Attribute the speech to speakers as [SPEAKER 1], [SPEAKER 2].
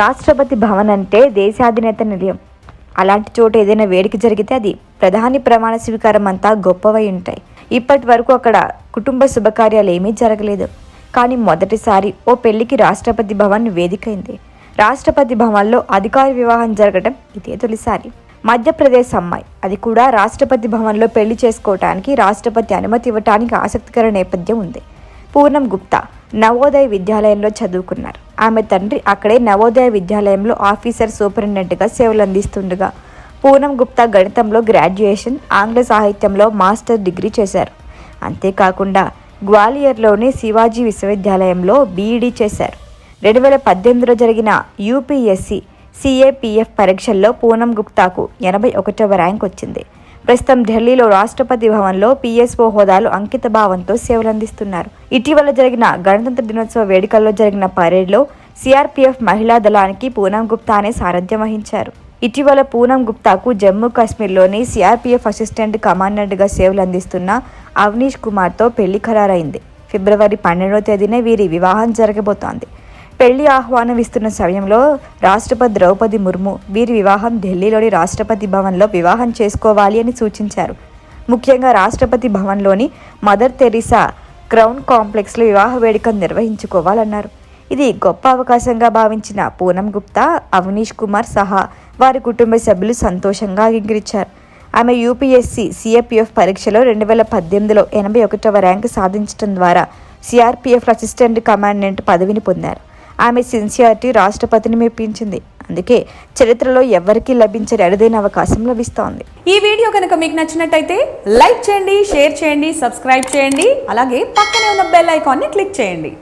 [SPEAKER 1] రాష్ట్రపతి భవన్ అంటే దేశాధినేత నిలయం. అలాంటి చోట ఏదైనా వేడుక జరిగితే అది ప్రధాని ప్రమాణ స్వీకారం అంతా గొప్పవై ఉంటాయి. ఇప్పటి వరకు అక్కడ కుటుంబ శుభకార్యాలు ఏమీ జరగలేదు. కానీ మొదటిసారి ఓ పెళ్ళికి రాష్ట్రపతి భవన్ వేదికైంది. రాష్ట్రపతి భవన్లో అధికార వివాహం జరగడం ఇదే తొలిసారి. మధ్యప్రదేశ్ అమ్మాయి. అది కూడా రాష్ట్రపతి భవన్లో పెళ్ళి చేసుకోవటానికి రాష్ట్రపతి అనుమతి ఇవ్వటానికి ఆసక్తికర నేపథ్యం ఉంది. పూనం గుప్తా నవోదయ విద్యాలయంలో చదువుకున్నారు. ఆమె తండ్రి అక్కడే నవోదయ విద్యాలయంలో ఆఫీసర్ సూపరింటెండెంట్గా సేవలు అందిస్తుండగా పూనం గుప్తా గణితంలో గ్రాడ్యుయేషన్ ఆంగ్ల సాహిత్యంలో మాస్టర్ డిగ్రీ చేశారు. అంతేకాకుండా గ్వాలియర్లోని శివాజీ విశ్వవిద్యాలయంలో బీఈడీ చేశారు. రెండు వేల పద్దెనిమిదిలో జరిగిన యూపీఎస్సి సిఏపిఎఫ్ పరీక్షల్లో పూనం గుప్తాకు ఎనభై ఒకటవ ర్యాంక్ వచ్చింది. ప్రస్తుతం ఢిల్లీలో రాష్ట్రపతి భవన్లో పిఎస్ఓ హోదాలు అంకిత భావంతో సేవలందిస్తున్నారు. ఇటీవల జరిగిన గణతంత్ర దినోత్సవ వేడుకల్లో జరిగిన పరేడ్లో సిఆర్పిఎఫ్ మహిళా దళానికి పూనం గుప్తానే సారథ్యం వహించారు. ఇటీవల పూనం గుప్తాకు జమ్మూ కాశ్మీర్లోని సిఆర్పిఎఫ్ అసిస్టెంట్ కమాండెంట్గా సేవలు అందిస్తున్న అవనీష్ కుమార్తో పెళ్ళి ఖరారైంది. ఫిబ్రవరి పన్నెండవ తేదీనే వీరి వివాహం జరగబోతోంది. పెళ్ళి ఆహ్వానం ఇస్తున్న సమయంలో రాష్ట్రపతి ద్రౌపది ముర్ము వీరి వివాహం ఢిల్లీలోని రాష్ట్రపతి భవన్లో వివాహం చేసుకోవాలి అని సూచించారు. ముఖ్యంగా రాష్ట్రపతి భవన్లోని మదర్ తెరిసా క్రౌన్ కాంప్లెక్స్లో వివాహ వేడుకను నిర్వహించుకోవాలన్నారు. ఇది గొప్ప అవకాశంగా భావించిన పూనం గుప్తా అవనీష్ కుమార్ సహా వారి కుటుంబ సభ్యులు సంతోషంగా అంగీకరించారు. ఆమె యూపీఎస్సీ సిఏపిఎఫ్ పరీక్షలో రెండు వేల పద్దెనిమిదిలో ఎనభై ఒకటవ ర్యాంకు సాధించడం ద్వారా సిఆర్పిఎఫ్ అసిస్టెంట్ కమాండెంట్ పదవిని పొందారు. ఆమె సిన్సియారిటీ రాష్ట్రపతిని మెప్పించింది. అందుకే చరిత్రలో ఎవరికీ లభించని అరుదైన అవకాశం లభిస్తోంది.
[SPEAKER 2] ఈ వీడియో కనుక మీకు నచ్చినట్టయితే లైక్ చేయండి షేర్ చేయండి సబ్స్క్రైబ్ చేయండి అలాగే పక్కనే ఉన్న బెల్ ఐకాన్ని క్లిక్ చేయండి.